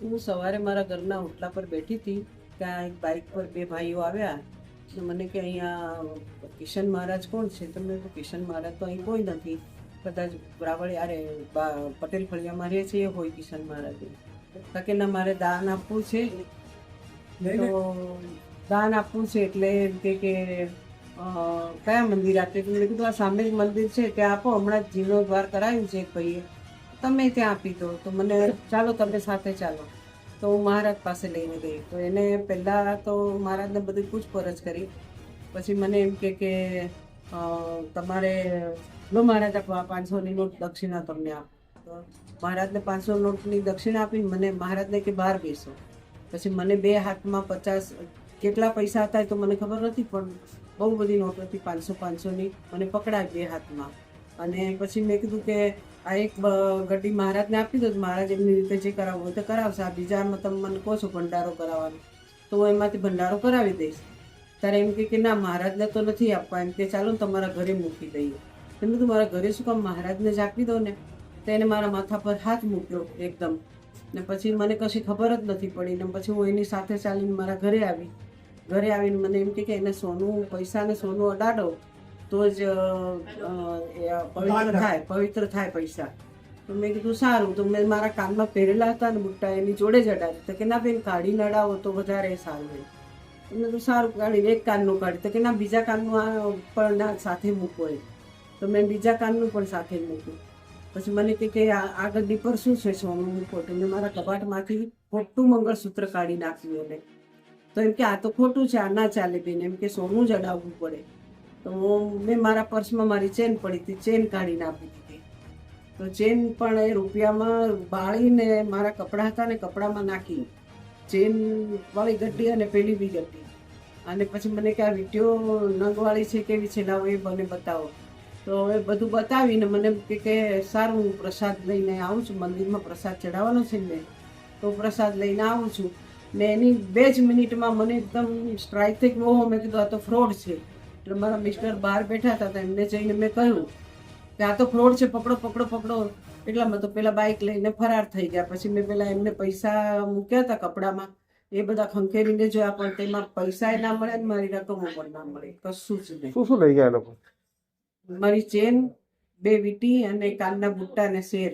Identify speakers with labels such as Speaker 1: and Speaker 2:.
Speaker 1: હું સવારે મારા ઘરના ઓટલા પર બેઠી હતી ત્યાં એક બાઇક પર બે ભાઈઓ આવ્યા તો મને કે અહીંયા કિશન મહારાજ કોણ છે? તો મેં કિશન મહારાજ તો અહીં કોઈ નથી. કદાચ બરાબર અરે પટેલ ફળિયામાં રહે છે એ હોય કિશન મહારાજ. કે ના મારે દાન આપવું છે. તો દાન આપવું છે એટલે એમ કે કે કયા મંદિર આપે? મેં કીધું આ સામે જ મંદિર છે ત્યાં આપો. હમણાં જ જીર્ણોદ્વાર કરાયું છે એક ભાઈએ. તમે ત્યાં આપી દો. તો મને ચાલો તમે સાથે ચાલો. તો હું મહારાજ પાસે લઈને ગઈ. તો એને પહેલાં તો મહારાજને બધી પૂછપરછ કરી. પછી મને એમ કે કે તમારે, લો મહારાજ, આ પાંચસોની નોટ દક્ષિણા તમને આપ. તો મહારાજને પાંચસો નોટની દક્ષિણા આપી, મને મહારાજને કે બહાર બેસો. પછી મને બે હાથમાં પચાસ, કેટલા પૈસા હતા તો મને ખબર નથી, પણ બહુ બધી નોટ હતી પાંચસો પાંચસોની. મને પકડાય બે હાથમાં. અને પછી મેં કીધું કે આ એક ગઢી મહારાજને આપી દો મહારાજ એમની રીતે જે કરાવવું હોય તો કરાવશે. આ બીજામાં તમે મને કહો છો ભંડારો કરાવવાનો. તો હું એમાંથી ભંડારો કરાવી દઈશ. ત્યારે એમ કે ના, મહારાજને તો નથી આપવા. એમ કે ચાલો તમારા ઘરે મૂકી દઈએ. એમ કીધું, મારા ઘરે શું કામ? મહારાજને જ આપી દો ને. તો એને મારા માથા પર હાથ મૂક્યો એકદમ. ને પછી મને કશી ખબર જ નથી પડી. ને પછી હું એની સાથે ચાલીને મારા ઘરે આવી. ઘરે આવીને મને એમ કે એને સોનું પૈસા ને સોનું અડાડો. તો જ પવિત્ર થાય પવિત્ર થાય પૈસા. તો મેં કીધું સારું. તો મેં મારા કાનમાં પહેરેલા હતા ને બુટ્ટા એની જોડે જ તો કે ના બેન કાઢીને અડાવો તો વધારે સારું હોય તો મેં કીધું સારું કાઢીને એક કાનનું કાઢી. તો કે ના બીજા કાનનું પણ ના સાથે મૂકવો એ તો મેં બીજા કાનનું પણ સાથે મૂક્યું. પછી મને કે કે આ આ પર શું છે સોનું મૂકો તો મેં મારા કબાટમાંથી ખોટું મંગળસૂત્ર કાઢી નાખ્યું એને. તો એમ કે આ તો ખોટું છે આ ના ચાલે બેન. એમ કે સોનું જ અડાવવું પડે. તો મેં મારા પર્સમાં મારી ચેન પડી હતી, ચેન કાઢીને આપી દીધી. તો ચેન પણ એ રૂપિયામાં બાળીને મારા કપડાં હતા ને કપડામાં નાખી. ચેન વાળી ગઢી અને પેલી બી ગઢી અને પછી મને કે આ વીડિયો નંગવાળી છે કેવી છે? લાવો એ મને બતાવો. તો એ બધું બતાવીને મને કે કે સારું, હું પ્રસાદ લઈને આવું છું. મંદિરમાં પ્રસાદ ચડાવવાનો છે ને, તો પ્રસાદ લઈને આવું છું. ને એની બે જ મિનિટમાં મને એકદમ સ્ટ્રાઇક થઈ ગયો. મેં કીધું આ તો ફ્રોડ છે. એટલે મારા મિસ્ટર બહાર બેઠા હતા તો એમને જઈને મેં કહ્યું કે આ તો ફ્રોડ છે પકડો પકડો પકડો. એટલામાં તો પેલા બાઇક લઈને ફરાર થઈ ગયા. પછી મેં પેલા એમને પૈસા મૂક્યા હતા કપડામાં. એ બધા ખંખેરીને જોયા પણ તેમાં પૈસા ના મળે ને મારી રકમો પણ ના મળે. કશું જ નહીં.
Speaker 2: શું શું લઈ ગયા લોકો?
Speaker 1: મારી ચેન બે વીટી અને કાનના બુટ્ટા ને શેર.